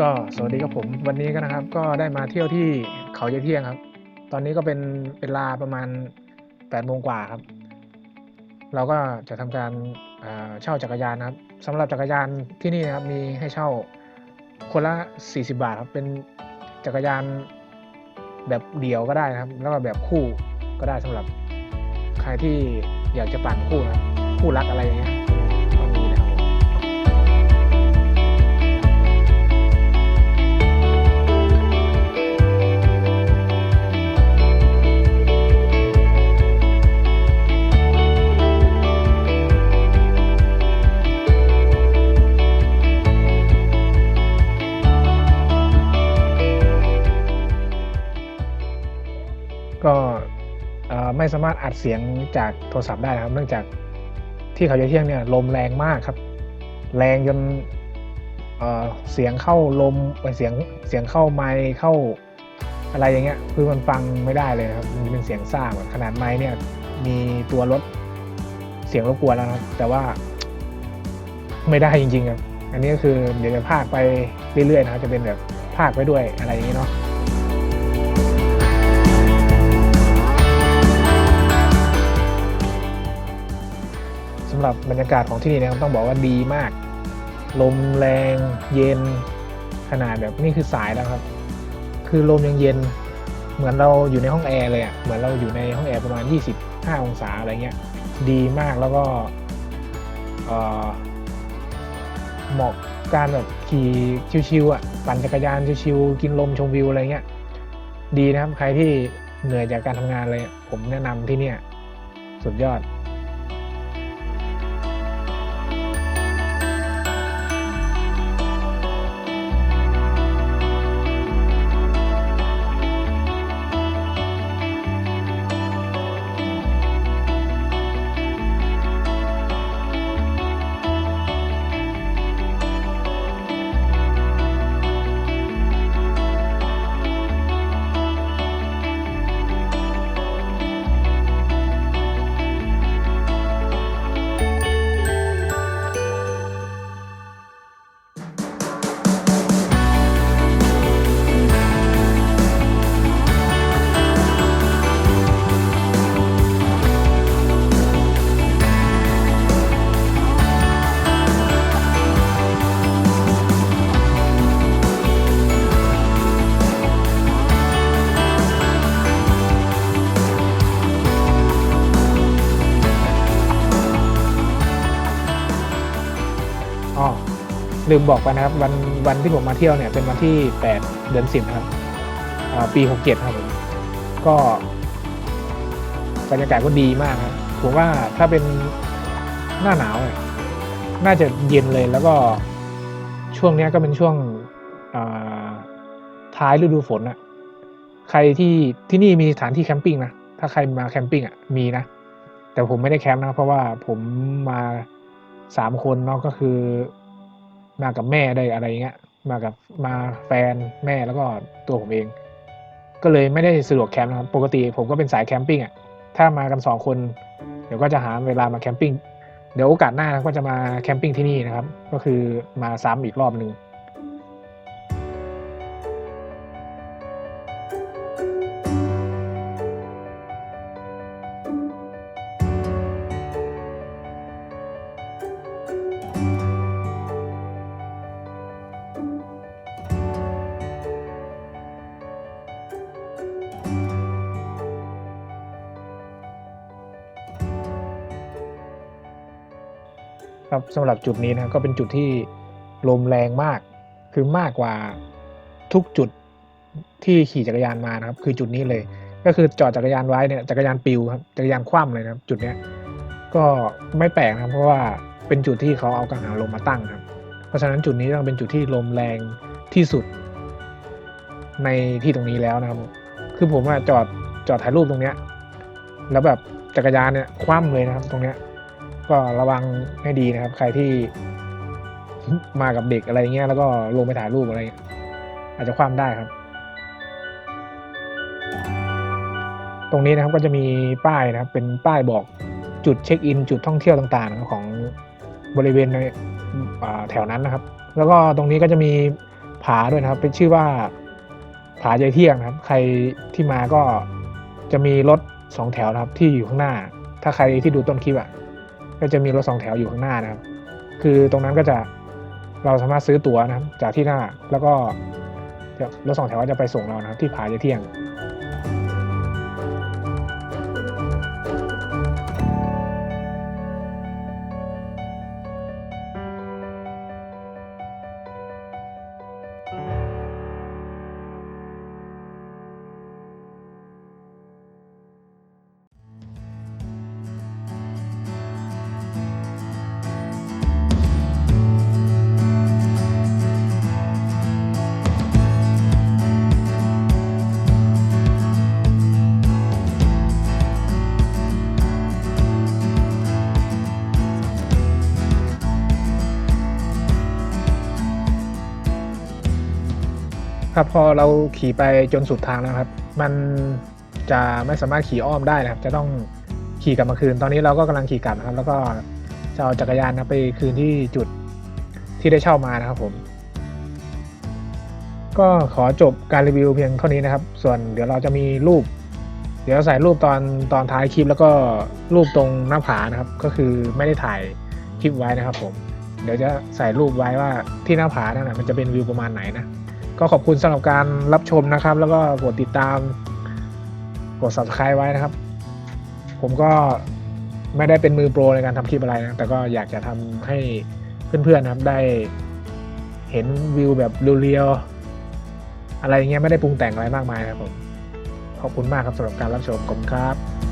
ก็สวัสดีครับผมวันนี้ก็นะครับก็ได้มาเที่ยวที่เขายายเที่ยงครับ ตอนนี้ก็เป็นเวลาประมาณ8ปดโมงกว่าครับ เราก็จะทำการเช่าจักรยานนะครับสำหรับจักรยานที่นี่นะครับมีให้เช่าคนละ 40 บาทครับเป็นจักรยานแบบเดี่ยวก็ได้นะครับ แล้วก็แบบคู่ก็ได้สำหรับใครที่อยากจะปั่นคู่นะคู่รักอะไรอย่างเงี้ย ไม่สามารถอัดเสียงจากโทรศัพท์ได้นะครับ เนื่องจากที่เขาจะเที่ยงเนี่ยลมแรงมากครับ แรงจนเออเสียงเข้าลมเอ่อเสียงเสียงเข้าไมค์เข้าอะไรอย่างเงี้ยคือมันฟังไม่ได้เลยครับมันเป็นเสียงซ่าเหมือนขนาดไมค์เนี่ย มีตัวลดเสียงรบกวนแล้วนะครับ แต่ว่า ไม่ได้จริงๆครับ อันนี้ก็คือเดี๋ยวจะพากไปเรื่อยๆนะครับจะเป็นแบบพากไปด้วยอะไรอย่างนี้เนาะำหรับบรรยากาศของที่นี่นะครับต้องบอกว่าดีมาก ลมแรงเย็นขนาดแบบนี่คือสายแล้วครับ คือลมยังเย็น เหมือนเราอยู่ในห้องแอร์เลยอะ่ะเหมือนเราอยู่ในห้องแอร์ประมาณ 25 องศาอะไรเงี้ย ดีมากแล้วก็เหมาะการแบบขี่ชิวๆอะปั่นจักรยานชิวๆกินลมชมวิวอะไรเงี้ยดีนะครับใครที่เหนื่อยจากการทำงานเลยผมแนะนำที่เนี่ย สุดยอด ลืมบอกไปนะครับ วันวันที่ผมมาเที่ยวเนี่ยเป็นวันที่ 8 เดือน 10 ครับอ่าปี 67 ครับผมก็บรรยากาศก็ดีมากครับผมว่าถ้าเป็นหน้าหนาวเนี่ยน่าจะเย็นเลยแล้วก็ช่วงนี้ก็เป็นช่วงท้ายฤดูฝนอะใครที่ที่นี่มีสถานที่แคมปิ้งนะถ้าใครมาแคมปิ้งอะมีนะ แต่ผมไม่ได้แคมป์นะเพราะว่าผมมาสามคนเนาะก็คือ มากับแม่ได้อะไรเงี้ยมากับมาแฟนแม่แล้วก็ตัวผมเอง ก็เลยไม่ได้สะดวกแคมป์นะครับปกติผมก็เป็นสายแคมปิ้งอะถ้ามากันสองคน เดี๋ยวก็จะหาเวลามาแคมปิ้งเดี๋ยวโอกาสหน้าก็จะมาแคมปิ้งที่นี่นะครับ ก็คือมาซ้ำอีกรอบหนึ่ง ครับสำหรับจุดนี้นะครับก็เป็นจุดที่ลมแรงมาก คือมากกว่าทุกจุดที่ขี่จักรยานมานะครับ คือจุดนี้เลย ก็คือจอดจักรยานไว้เนี่ยจักรยานปิวครับจักรยานคว่ำเลยนะครับ จุดเนี้ยก็ไม่แปลกนะครับ เพราะว่าเป็นจุดที่เขาเอากังหันลมมาตั้งครับ เพราะฉะนั้นจุดนี้ต้องเป็นจุดที่ลมแรงที่สุด ในที่ตรงนี้แล้วนะครับ คือผมอะจอดจอดถ่ายรูปตรงเนี้ยแล้วแบบจักรยานเนี่ยคว่ำเลยนะครับ ตรงเนี้ย ก็ระวังให้ดีนะครับ ใครที่มากับเด็กอะไรเงี้ยแล้วก็ลงไปถ่ายรูปอะไรเงี้ยอาจจะคว่ำได้ครับ ตรงนี้นะครับก็จะมีป้ายนะครับ เป็นป้ายบอกจุดเช็คอิน จุดท่องเที่ยวต่างๆ ของบริเวณในแถวนั้นนะครับ แล้วก็ตรงนี้ก็จะมีผาด้วยนะครับ เป็นชื่อว่าผายายเที่ยงนะครับ ใครที่มาก็จะมีรถสองแถวนะครับที่อยู่ข้างหน้า ถ้าใครที่ดูต้นคลิปอะ ก็จะมีรถสองแถวอยู่ข้างหน้านะครับ คือตรงนั้นก็จะเราสามารถซื้อตั๋วนะครับ จากที่หน้าแล้วก็รถสองแถวจะไปส่งเรานะครับ ที่ผายายเที่ยง ครับพอเราขี่ไปจนสุดทางแล้วครับ มันจะไม่สามารถขี่อ้อมได้นะครับ จะต้องขี่กลับมาคืน ตอนนี้เราก็กำลังขี่กลับนะครับ แล้วก็จะเอาจักรยานนะไปคืนที่จุดที่ได้เช่ามานะครับผม ก็ขอจบการรีวิวเพียงเท่านี้นะครับ ส่วนเดี๋ยวเราจะมีรูป เดี๋ยวใส่รูปตอนตอนท้ายคลิป แล้วก็รูปตรงหน้าผานะครับ ก็คือไม่ได้ถ่ายคลิปไว้นะครับ ผม เดี๋ยวจะใส่รูปไว้ว่าที่หน้าผานั่นนะมันจะเป็นวิวประมาณไหนนะ ก็ขอบคุณสำหรับการรับชมนะครับ แล้วก็กดติดตาม กด subscribe ไว้นะครับ ผมก็ไม่ได้เป็นมือโปรในการทำคลิปอะไรนะ แต่ก็อยากจะทำให้เพื่อนๆนะครับได้เห็นวิวแบบเรียวๆอะไรอย่างเงี้ยไม่ได้ปรุงแต่งอะไรมากมายนะครับผม ขอบคุณมากครับสำหรับการรับชมขอบคุณครับ